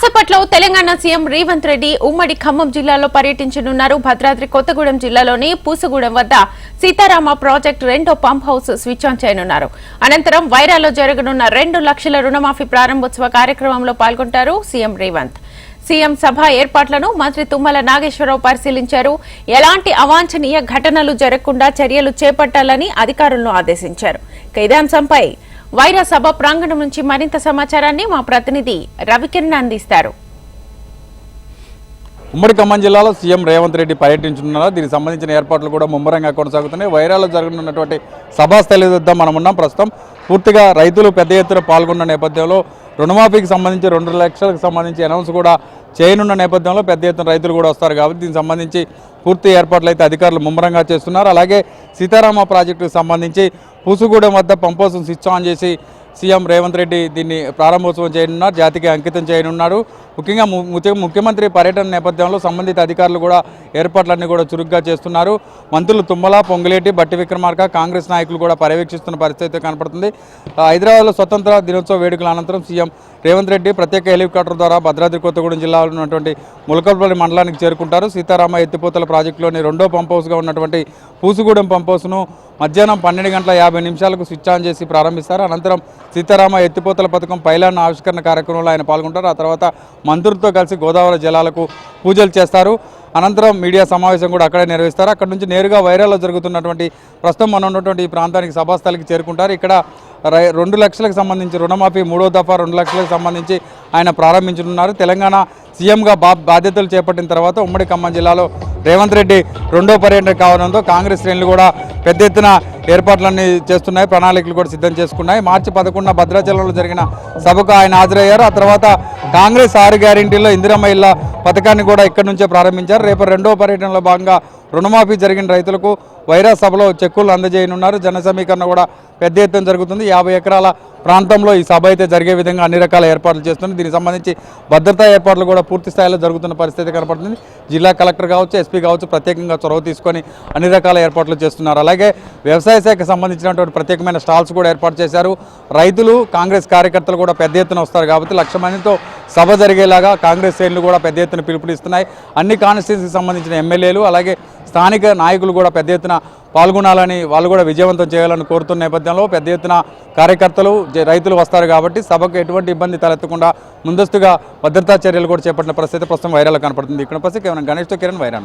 కాసేపట్లో తెలంగాణ సీఎం రేవంత్ రెడ్డి ఉమ్మడి ఖమ్మం జిల్లాలో పర్యటించనున్నారు. భద్రాద్రి కొత్తగూడెం జిల్లాలోని పూసగూడెం వద్ద సీతారామ ప్రాజెక్టు రెండో పంప్ హౌస్ స్విచ్ ఆన్ చేయనున్నారు. అనంతరం వైరాలో జరగనున్న రెండు లక్షల రుణమాఫీ ప్రారంభోత్సవ కార్యక్రమంలో పాల్గొంటారు సీఎం రేవంత్. సీఎం సభ ఏర్పాట్లను మంత్రి తుమ్మల నాగేశ్వరరావు పరిశీలించారు. ఎలాంటి అవాంఛనీయ ఘటనలు జరగకుండా చర్యలు చేపట్టాలని అధికారులను ఆదేశించారు. కైదాంశంపై ఇదే అంశంపై వైరా సభ ప్రాంగణం నుంచి మరింత సమాచారాన్ని మా ప్రతినిధి రవికిరణ్ అందిస్తారు. ఉమ్మడి ఖమ్మం జిల్లాలో సీఎం రేవంత్ రెడ్డి పర్యటించనున్నారు. దీనికి సంబంధించిన ఏర్పాట్లు కూడా ముమ్మరంగా కొనసాగుతున్నాయి. వైరాలో జరగనున్నటువంటి సభాస్థలి వద్ద మనం ఉన్నాం. ప్రస్తుతం పూర్తిగా రైతులు పెద్ద ఎత్తున పాల్గొన్న నేపథ్యంలో రుణమాఫీకి సంబంధించి రెండు లక్షలకు సంబంధించి అనౌన్స్ కూడా చేయనున్న నేపథ్యంలో పెద్ద ఎత్తున రైతులు కూడా వస్తారు కాబట్టి దీనికి సంబంధించి పూర్తి ఏర్పాట్లు అయితే అధికారులు ముమ్మరంగా చేస్తున్నారు. అలాగే సీతారామ ప్రాజెక్టుకు సంబంధించి పూసుగూడెం వద్ద పంపోసం స్విచ్ ఆన్ చేసి సీఎం రేవంత్ రెడ్డి దీన్ని ప్రారంభోత్సవం చేయనున్నారు జాతికి అంకితం చేయనున్నారు. ముఖ్యంగా ము- ముఖ్యమంత్రి పర్యటన నేపథ్యంలో సంబంధిత అధికారులు కూడా ఏర్పాట్లన్నీ కూడా చురుగ్గా చేస్తున్నారు. మంత్రులు తుమ్మల పొంగులేటి బట్టి విక్రమార్క కాంగ్రెస్ నాయకులు కూడా పర్యవేక్షిస్తున్న పరిస్థితి అయితే కనపడుతుంది. హైదరాబాద్లో స్వతంత్ర దినోత్సవ వేడుకల అనంతరం సీఎం రేవంత్ రెడ్డి ప్రత్యేక హెలికాప్టర్ ద్వారా భద్రాద్రి కొత్తగూడెం జిల్లాలో ఉన్నటువంటి ములకల్పల్లి మండలానికి చేరుకుంటారు. సీతారామ ఎత్తిపోతల ప్రాజెక్టులోని రెండో పంప్ హౌస్గా ఉన్నటువంటి పూసుగూడెం పంప్ హౌస్ను మధ్యాహ్నం పన్నెండు గంటల యాభై నిమిషాలకు స్విచ్ ఆన్ చేసి ప్రారంభిస్తారు. అనంతరం సీతారామ ఎత్తిపోతల పథకం పైలాన్ ఆవిష్కరణ కార్యక్రమంలో ఆయన పాల్గొంటారు. ఆ తర్వాత మంత్రులతో కలిసి గోదావరి జలాలకు పూజలు చేస్తారు. అనంతరం మీడియా సమావేశం కూడా అక్కడే నిర్వహిస్తారు. అక్కడ నుంచి నేరుగా వైరాల్లో జరుగుతున్నటువంటి ప్రస్తుతం మనం ఉన్నటువంటి ఈ ప్రాంతానికి సభాస్థలికి చేరుకుంటారు. ఇక్కడ రై- రెండు లక్షలకు సంబంధించి రుణమాఫీ మూడో దఫా రెండు లక్షలకు సంబంధించి ఆయన ప్రారంభించనున్నారు. తెలంగాణ సీఎంగా బా బాధ్యతలు చేపట్టిన తర్వాత ఉమ్మడి ఖమ్మం జిల్లాలో రేవంత్ రెడ్డి రెండో పర్యటన కావడంతో కాంగ్రెస్ శ్రేణులు కూడా పెద్ద ఎత్తున ఏర్పాట్లన్నీ చేస్తున్నాయి ప్రణాళికలు కూడా సిద్ధం చేసుకున్నాయి. మార్చి పదకొండున భద్రాచలంలో జరిగిన సభకు ఆయన హాజరయ్యారు. ఆ తర్వాత కాంగ్రెస్ ఆరు గ్యారెంటీలో ఇందిరమ్మ ఇళ్ళ పథకాన్ని కూడా ఇక్కడి నుంచే ప్రారంభించారు. రేపు రెండో పర్యటనలో భాగంగా రుణమాఫీ జరిగిన రైతులకు వైరా సభలో చెక్కులు అందజేయనున్నారు. జన సమీకరణ కూడా పెద్ద ఎత్తున జరుగుతుంది. యాభై ఎకరాల ప్రాంతంలో ఈ సభ అయితే జరిగే విధంగా అన్ని రకాల ఏర్పాట్లు చేస్తుంది. దీనికి సంబంధించి భద్రతా ఏర్పాట్లు కూడా పూర్తి స్థాయిలో జరుగుతున్న పరిస్థితి కనపడుతుంది. జిల్లా కలెక్టర్ కావచ్చు ఎస్పీ కావచ్చు ప్రత్యేకంగా చొరవ తీసుకొని అన్ని రకాల ఏర్పాట్లు చేస్తున్నారు. అలాగే వ్యవసాయ శాఖకు సంబంధించినటువంటి ప్రత్యేకమైన స్టాల్స్ కూడా ఏర్పాటు చేశారు. రైతులు కాంగ్రెస్ కార్యకర్తలు కూడా పెద్ద ఎత్తున వస్తారు కాబట్టి లక్ష మందితో సభ జరిగేలాగా కాంగ్రెస్ శ్రేణులు కూడా పెద్ద ఎత్తున పిలుపునిస్తున్నాయి. అన్ని కాన్స్టిట్యూన్సీకి సంబంధించిన ఎమ్మెల్యేలు అలాగే స్థానిక నాయకులు కూడా పెద్ద ఎత్తున పాల్గొనాలని వాళ్ళు కూడా విజయవంతం చేయాలని కోరుతున్న నేపథ్యంలో పెద్ద ఎత్తున కార్యకర్తలు రైతులు వస్తారు కాబట్టి సభకు ఎటువంటి ఇబ్బంది తలెత్తకుండా ముందస్తుగా భద్రతా చర్యలు కూడా చేపట్టిన పరిస్థితి ప్రస్తుతం వైరల్ కనపడుతుంది. ఇక్కడ పరిస్థితి కేవలం గణేష్తో కిరణ్ వైరా